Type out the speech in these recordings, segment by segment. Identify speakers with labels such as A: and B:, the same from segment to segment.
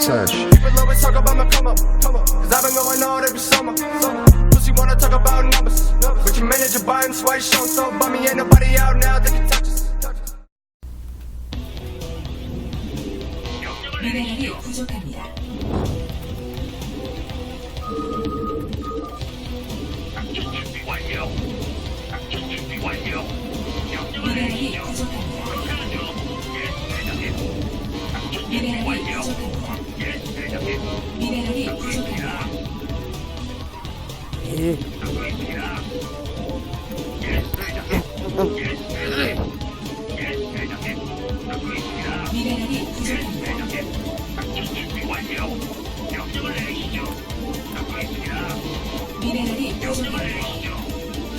A: Touch.
B: People always talk about my come up, come up. Cause I've been going on every summer, summer. Pussy wanna talk about numbers, but your manager buying why you showing so bummy. Ain't nobody out now that can touch us. touch us.
C: 미네랄이 부족합니다.
D: 작전 준비 완료. 작전 준비 완료. 명령을
C: 미네랄이
D: 대장님. 작전 준비 완료. 명령을 내리시죠. 듣고 있습니다.
C: 미네랄이
D: 명령을
C: 부족합니다.
D: 내리시죠.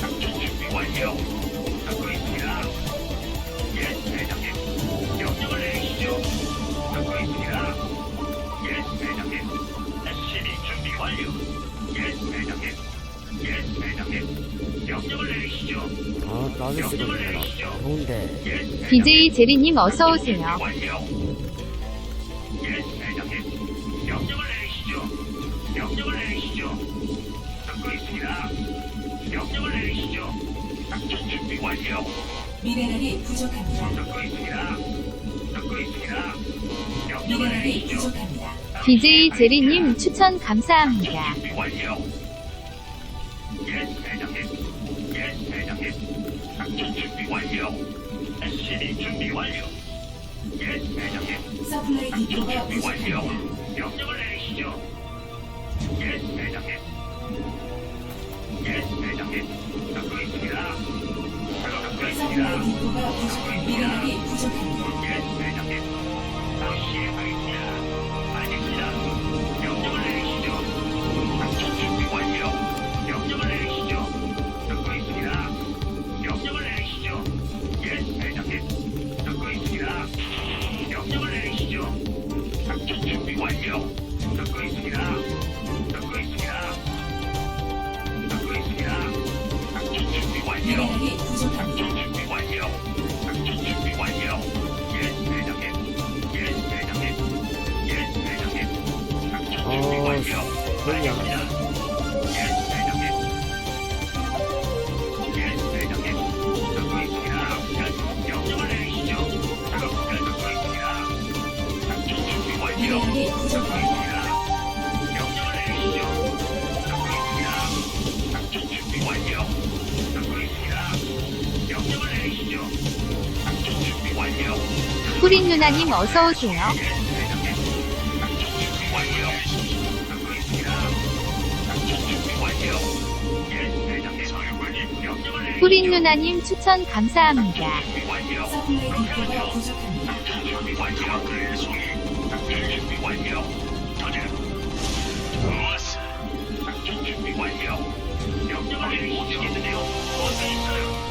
D: 작전 준비 완료. 듣고 있습니다. 예, 대장님. 명령을 내리시죠. 듣고 있습니다. 예, 대장님. SCB 준비 완료. 예, 대장님. 예, 대장님. 명령을 내리시죠.
E: 아, 나도 지금
D: 명령을 내리시죠.
E: 좋은데.
D: 예, 대장님.
F: BJ 제리님 어서 오세요.
D: 완료. 예, 대장님. 명령을 내리시죠. 명령을 내리시죠. 듣고 있습니다. 명령을 내리시죠. 작전 준비 완료.
C: 미네랄이 부족합니다.
D: 듣고 있습니다. 듣고 있습니다. 명령을
C: 미네랄이
D: 내리시죠.
C: 부족합니다.
F: BJ 제리님 추천 감사합니다.
D: 준비 완료. SCB 준비 완료. 예, 대장님.
C: 서플라이
D: 작전
C: 디포가
D: 준비 완료.
C: 부족합니다.
D: 명령을 내리시죠. 예, 대장님. 예, 대장님. 듣고 있습니다. 작업 듣고
C: 서플라이
D: 있습니다.
C: 디포가 부족합니다. 미네랄이 부족합니다.
D: 예, 대장님. 바로 시행하겠습니다. 알겠습니다. 완료.
F: 후린 누나님 어서 오세요. 후린 누나님 추천 감사합니다.
D: 어서 있어요.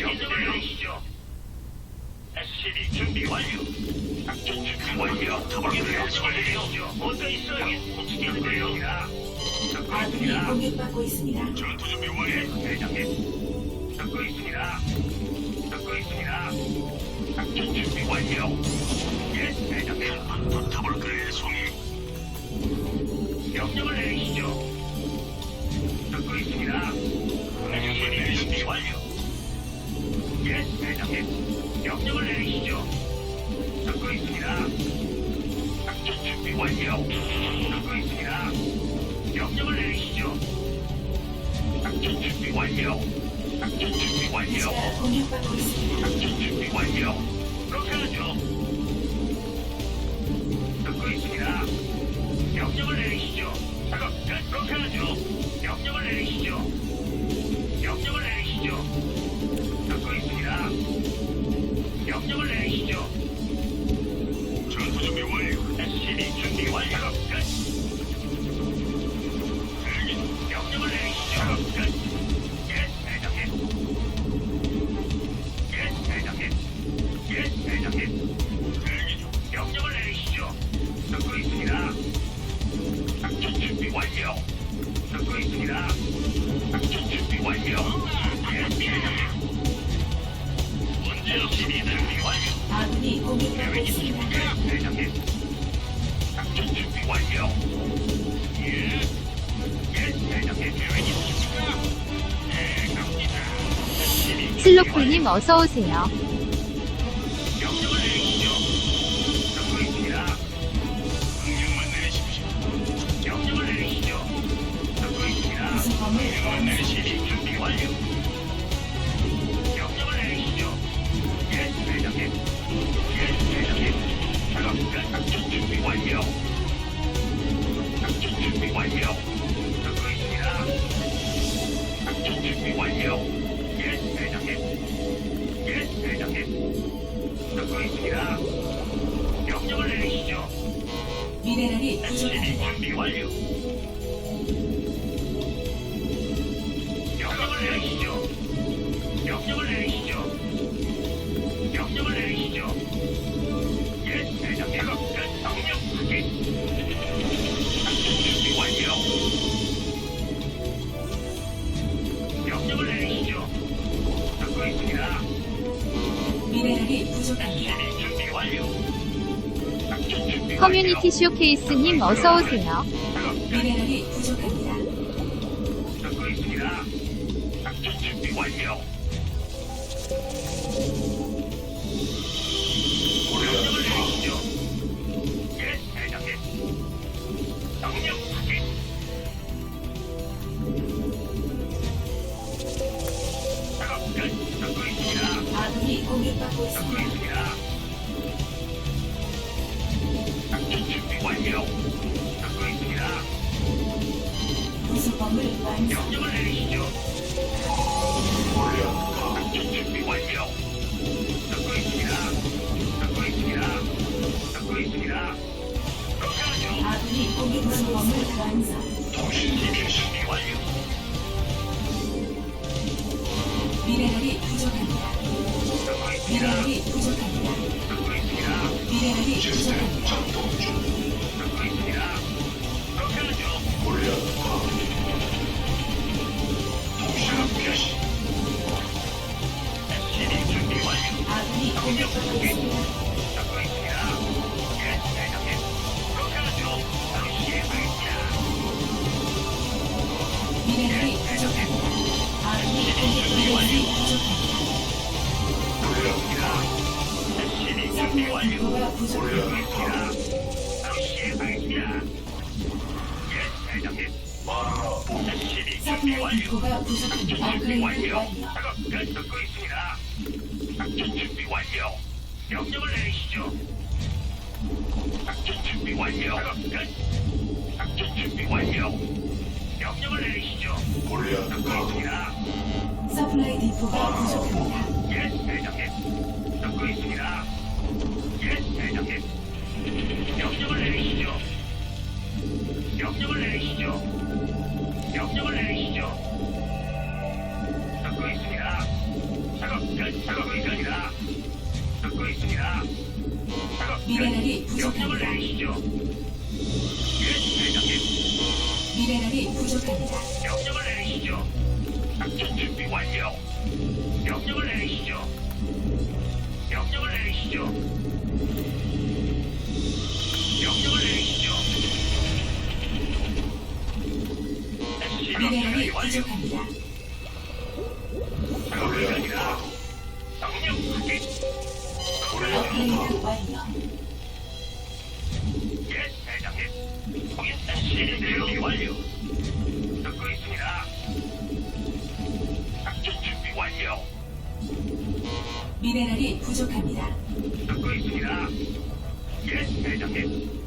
D: 명령을 내리시죠. SCB 준비 완료. 작전 준비 완료. 명령을 내리시죠. 어서 있어요. 듣고
C: 아군이. 공격받고 있습니다.
D: 전투 준비 완료. 대장님. 듣고 있습니다. 듣고 있습니다. 작전 준비 완료. 예, 대장님. 완료. 작전 완료. 완료. 듣고 있습니다.
C: 명령을 내리시죠. 끝. 그렇게 하죠. 명령을 내리시죠. 명령을 내리시죠. 듣고 있습니다. 명령을 내리시죠.
F: 슬로콜님 어서오세요.
G: 미네랄이 부족합니다.
C: SCV 준비 완료. 작전 준비 완료.
F: 커뮤니티 쇼케이스님 어서오세요.
G: 미네랄이 부족합니다.
C: 듣고 있습니다. 작전 준비 완료. 있습니다.
G: 미네 가 부족합니다.
C: 준비
G: 업그레이드
C: 완료.
G: 완료.
C: 작업 끝 듣고 있습니다. 작전 준비 완료. 명령을 내리시죠. 작전 준비 완료. 작업 끝. 작전 준비 완료. 명령을 내리시죠. 듣고 있습니다.
G: 서플라이 디포가 부족합니다.
C: 예, 대장님. 듣고 있습니다. 예, 대장님. 명령을 내리시죠. 명령을 내리시죠. 명령을 내리시죠. 듣고 있습니다. 작업 끝. 작업을 끝이다. 듣고 있습니다. 작업 끝.
G: 미네랄이
C: 명령을
G: 부족합니다.
C: 내리시죠. 예, 대장님.
G: 미네랄이 부족합니다.
C: 명령을 내리시죠. 작전 준비 완료. 명령을 내리시죠. 명령을 내리시죠. 명령을 내리시죠.
G: 미네랄이. 부족합니다.
C: 작업이 아니라 명령 확인.
G: 업그레이드 완료.
C: 예, 대장님. 거기 SCV 준비 완료. 듣고 있습니다. 작전 준비 완료.
G: 미네랄이 부족합니다.
C: 듣고 있습니다. 예, 대장님.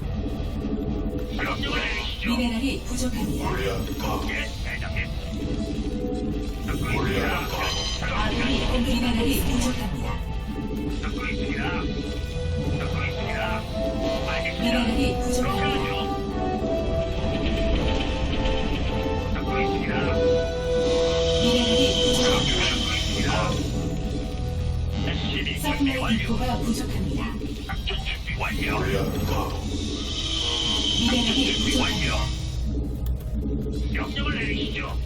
C: 명령을 내리시죠. 미네랄이 부족합니다.
H: 예, 대장님. 듣고 있습니다.
C: 아군이 공 미네랄이 부족합니다.
H: 듣고 있습니다. 듣고 있습니다. 알겠습니다.
C: 미네랄이 부족합니다. 서플라이. 디포가 부족합니다.
H: 작전 준비 완료.
C: 미네랄이
H: 준비
C: 부족합니다.
H: 완료. 명령을 내리시죠.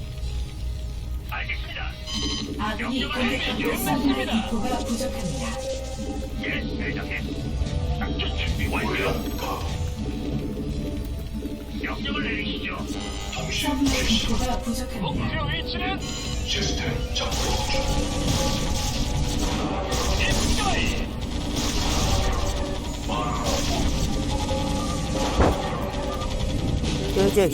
H: 알겠습니다.
C: 아군이 공격받고 서플라이 디포가 부족합니다.
H: 예, 대장님. 작전 준비 완료. 명령을 내리시죠.
C: 서플라이 디포가 부족합니다.
H: 목표 위치는
I: 시스템 작동
H: 입
D: 就这